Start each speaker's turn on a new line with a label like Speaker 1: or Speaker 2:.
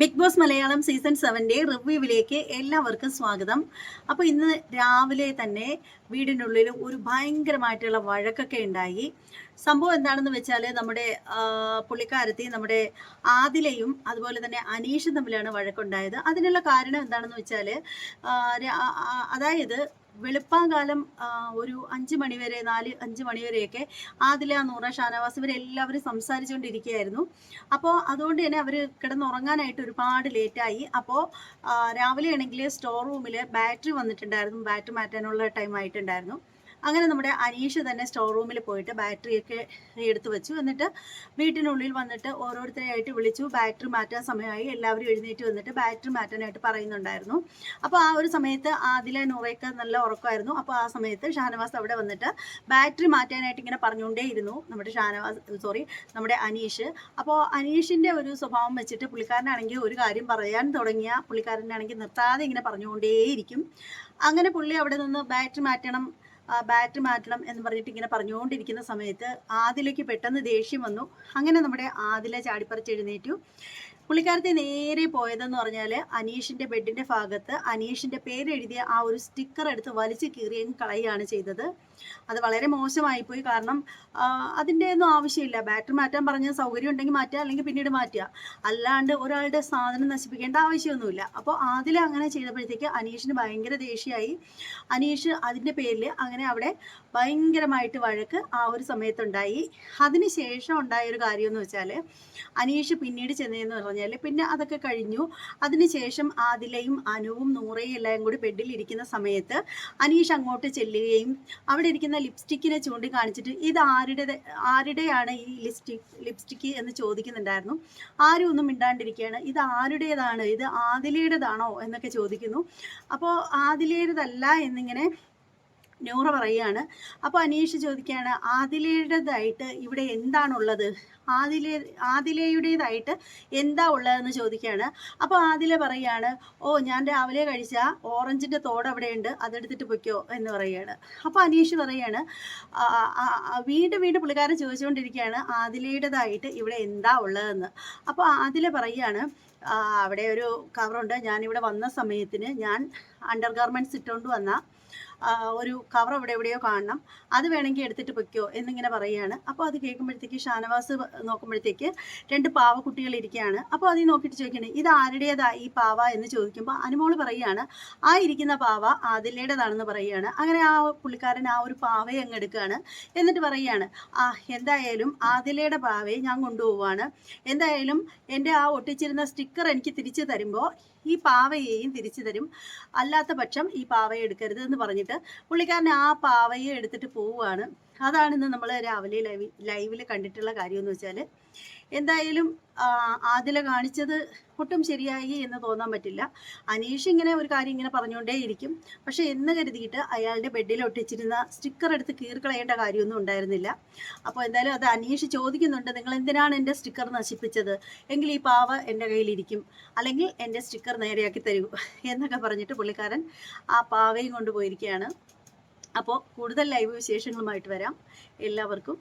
Speaker 1: Big boss Malayalam season സെവന്റെ റിവ്യൂവിലേക്ക് എല്ലാവർക്കും സ്വാഗതം. അപ്പോൾ ഇന്ന് രാവിലെ തന്നെ വീടിനുള്ളിൽ ഒരു ഭയങ്കരമായിട്ടുള്ള വഴക്കൊക്കെ ഉണ്ടായി. സംഭവം എന്താണെന്ന് വെച്ചാൽ നമ്മുടെ പുള്ളിക്കാരത്തി നമ്മുടെ ആദിലയും അതുപോലെ തന്നെ അനീഷും തമ്മിലാണ് വഴക്കുണ്ടായത്. അതിനുള്ള കാരണം എന്താണെന്ന് വെച്ചാൽ അതായത് വെളുപ്പാങ്കാലം ആ, ഒരു അഞ്ച് മണിവരെ നാല് അഞ്ച് മണിവരെയൊക്കെ ആദില നൂറ ഷാനവാസ് ഇവരെല്ലാവരും സംസാരിച്ചുകൊണ്ടിരിക്കുകയായിരുന്നു അപ്പോൾ അതുകൊണ്ട് തന്നെ അവർ കിടന്നുറങ്ങാനായിട്ട് ഒരുപാട് ലേറ്റായി. അപ്പോൾ രാവിലെ ആണെങ്കിൽ സ്റ്റോർ റൂമിൽ ബാറ്ററി വന്നിട്ടുണ്ടായിരുന്നു. ബാറ്ററി മാറ്റാനുള്ള ടൈം ആയിട്ടുണ്ടായിരുന്നു. അങ്ങനെ നമ്മുടെ അനീഷ് തന്നെ സ്റ്റോർ റൂമിൽ പോയിട്ട് ബാറ്ററിയൊക്കെ എടുത്തു വെച്ചു. എന്നിട്ട് വീട്ടിനുള്ളിൽ വന്നിട്ട് ഓരോരുത്തരെയായിട്ട് വിളിച്ചു. ബാറ്ററി മാറ്റാൻ സമയമായി. എല്ലാവരും എഴുന്നേറ്റ് വന്നിട്ട് ബാറ്ററി മാറ്റാനായിട്ട് പറയുന്നുണ്ടായിരുന്നു. അപ്പോൾ ആ ഒരു സമയത്ത് ആദില നൂറയൊക്കെ നല്ല ഉറക്കമായിരുന്നു. അപ്പോൾ ആ സമയത്ത് ഷാനവാസ് അവിടെ വന്നിട്ട് ബാറ്ററി മാറ്റാനായിട്ട് ഇങ്ങനെ പറഞ്ഞുകൊണ്ടേയിരുന്നു നമ്മുടെ ഷാനവാസ് സോറി നമ്മുടെ അനീഷ്. അപ്പോൾ അനീഷിന്റെ ഒരു സ്വഭാവം വെച്ചിട്ട് പുള്ളിക്കാരനാണെങ്കിൽ ഒരു കാര്യം പറയാൻ തുടങ്ങിയ പുള്ളിക്കാരനാണെങ്കിൽ നിർത്താതെ ഇങ്ങനെ പറഞ്ഞുകൊണ്ടേയിരിക്കും. അങ്ങനെ പുള്ളി അവിടെ നിന്ന് ബാറ്ററി മാറ്റണം ബാറ്ററി മാറ്റണം എന്ന് പറഞ്ഞിട്ട് ഇങ്ങനെ പറഞ്ഞുകൊണ്ടിരിക്കുന്ന സമയത്ത് ആദിലേക്ക് പെട്ടെന്ന് ദേഷ്യം വന്നു. അങ്ങനെ നമ്മുടെ ആദില ചാടിപ്പറിച്ച് എഴുന്നേറ്റു. പുള്ളിക്കാരത്തെ നേരെ പോയതെന്ന് പറഞ്ഞാൽ അനീഷിന്റെ ബെഡിന്റെ ഭാഗത്ത് അനീഷിന്റെ പേരെഴുതിയ ആ ഒരു സ്റ്റിക്കർ എടുത്ത് വലിച്ചു കീറിയങ്ങ് കളയുകയാണ് ചെയ്തത്. അത് വളരെ മോശമായി പോയി കാരണം അതിന്റെ ഒന്നും ആവശ്യമില്ല. ബാറ്ററി മാറ്റാൻ പറഞ്ഞ സൗകര്യം ഉണ്ടെങ്കിൽ മാറ്റുക അല്ലെങ്കിൽ പിന്നീട് മാറ്റുക. അല്ലാണ്ട് ഒരാളുടെ സാധനം നശിപ്പിക്കേണ്ട ആവശ്യമൊന്നുമില്ല. അപ്പോൾ അതിൽ അങ്ങനെ ചെയ്തപ്പോഴത്തേക്ക് അനീഷിന് ഭയങ്കര ദേഷ്യമായി. അനീഷ് അതിന്റെ പേരിൽ അങ്ങനെ അവിടെ ഭയങ്കരമായിട്ട് വഴക്ക് ആ ഒരു സമയത്തുണ്ടായി. അതിന് ശേഷം ഉണ്ടായ ഒരു കാര്യം എന്ന് വെച്ചാൽ അനീഷ് പിന്നീട് ചെന്നതെന്ന് പറഞ്ഞാൽ പിന്നെ അതൊക്കെ കഴിഞ്ഞു. അതിനുശേഷം ആദിലയും അനുവും നൂറയും എല്ലാം കൂടി ബെഡിൽ ഇരിക്കുന്ന സമയത്ത് അനീഷ് അങ്ങോട്ട് ചെല്ലുകയും അവിടെ ഇരിക്കുന്ന ലിപ്സ്റ്റിക്കിനെ ചൂണ്ടിക്കാണിച്ചിട്ട് ഇത് ആരുടെ ആരുടെയാണ് ഈ ലിപ്സ്റ്റിക് ലിപ്സ്റ്റിക്ക് എന്ന് ചോദിക്കുന്നുണ്ടായിരുന്നു. ആരും ഒന്നും മിണ്ടാണ്ടിരിക്കുകയാണ്. ഇത് ആരുടേതാണ്? ഇത് ആദിലയുടേതാണോ എന്നൊക്കെ ചോദിക്കുന്നു. അപ്പോൾ ആദിലയുടേതല്ല എന്നിങ്ങനെ നൂറ പറയുകയാണ്. അപ്പോൾ അനീഷ് ചോദിക്കുകയാണ് ആദിലയുടേതായിട്ട് ഇവിടെ എന്താണുള്ളത്? ആദില ആദിലയുടേതായിട്ട് എന്താ ഉള്ളതെന്ന് ചോദിക്കുകയാണ്. അപ്പോൾ ആദില പറയുകയാണ് ഓ ഞാൻ രാവിലെ കഴിച്ച ഓറഞ്ചിന്റെ തോട് അവിടെയുണ്ട് അതെടുത്തിട്ട് പൊയ്ക്കോ എന്ന് പറയുകയാണ്. അപ്പോൾ അനീഷ് പറയുകയാണ് "ആ, ആ, ആ, വീണ്ടും വീണ്ടും പുള്ളിക്കാരൻ ചോദിച്ചുകൊണ്ടിരിക്കുകയാണ് ആദിലയുടേതായിട്ട് ഇവിടെ എന്താ ഉള്ളതെന്ന്. അപ്പോൾ ആദില പറയുകയാണ് "ആ, അവിടെ ഒരു കവറുണ്ട് ഞാനിവിടെ വന്ന സമയത്തിന് ഞാൻ അണ്ടർ ഗാർമെന്റ്സ് ഇട്ടുകൊണ്ട് വന്ന ഒരു കവർ അവിടെ എവിടെയോ കാണണം. അത് വേണമെങ്കിൽ എടുത്തിട്ട് പൊയ്ക്കോ എന്നിങ്ങനെ പറയുകയാണ് അപ്പോൾ അത് കേൾക്കുമ്പോഴത്തേക്ക് ഷാനവാസ് നോക്കുമ്പോഴത്തേക്ക് രണ്ട് പാവക്കുട്ടികൾ ഇരിക്കുകയാണ് അപ്പോൾ അതിൽ നോക്കിയിട്ട് ചോദിക്കണേ ഇത് ആരുടേതാ ഈ പാവ? എന്ന് ചോദിക്കുമ്പോൾ അനുമോൾ പറയുകയാണ് ആ ഇരിക്കുന്ന പാവ ആദിലയുടേതാണെന്ന് പറയുകയാണ് അങ്ങനെ ആ പുള്ളിക്കാരൻ ആ ഒരു പാവയെ അങ്ങ് എടുക്കുകയാണ് എന്നിട്ട് പറയുകയാണ് ആ എന്തായാലും ആദിലയുടെ പാവയെ ഞാൻ കൊണ്ടുപോവാണ്. എന്തായാലും എന്റെ ആ ഒട്ടിച്ചിരുന്ന സ്റ്റിക്കർ എനിക്ക് തിരിച്ചു തരുമ്പോൾ ഈ പാവയെയും തിരിച്ചു തരും. അല്ലാത്ത പക്ഷം ഈ പാവയെ എടുക്കരുത് എന്ന് പറഞ്ഞിട്ട് പുള്ളിക്കാരൻ ആ പാവയെ എടുത്തിട്ട് പോവുകയാണ്. അതാണ് ഇന്ന് നമ്മൾ രാവിലെ ലൈവ് ലൈവിൽ കണ്ടിട്ടുള്ള കാര്യം എന്ന് വെച്ചാൽ എന്തായാലും ആദില കാണിച്ചത് ഒട്ടും ശരിയായി എന്ന് തോന്നാൻ പറ്റില്ല. അനീഷ് ഇങ്ങനെ ഒരു കാര്യം ഇങ്ങനെ പറഞ്ഞുകൊണ്ടേയിരിക്കും പക്ഷെ എന്ന് കരുതിയിട്ട് അയാളുടെ ബെഡിൽ ഒട്ടിച്ചിരുന്ന സ്റ്റിക്കർ എടുത്ത് കീറിക്കളയേണ്ട കാര്യമൊന്നും ഉണ്ടായിരുന്നില്ല. അപ്പോൾ എന്തായാലും അത് അനീഷ് ചോദിക്കുന്നുണ്ട് നിങ്ങൾ എന്തിനാണ് എന്റെ സ്റ്റിക്കർ നശിപ്പിച്ചത്? എങ്കിൽ ഈ പാവ എന്റെ കയ്യിലിരിക്കും അല്ലെങ്കിൽ എന്റെ സ്റ്റിക്കർ നേരെയാക്കി തരൂ എന്നൊക്കെ പറഞ്ഞിട്ട് പുള്ളിക്കാരൻ ആ പാവയും കൊണ്ടുപോയിരിക്കുകയാണ്. അപ്പോൾ കൂടുതൽ ലൈവ് വിശേഷങ്ങളുമായിട്ട് വരാം. എല്ലാവർക്കും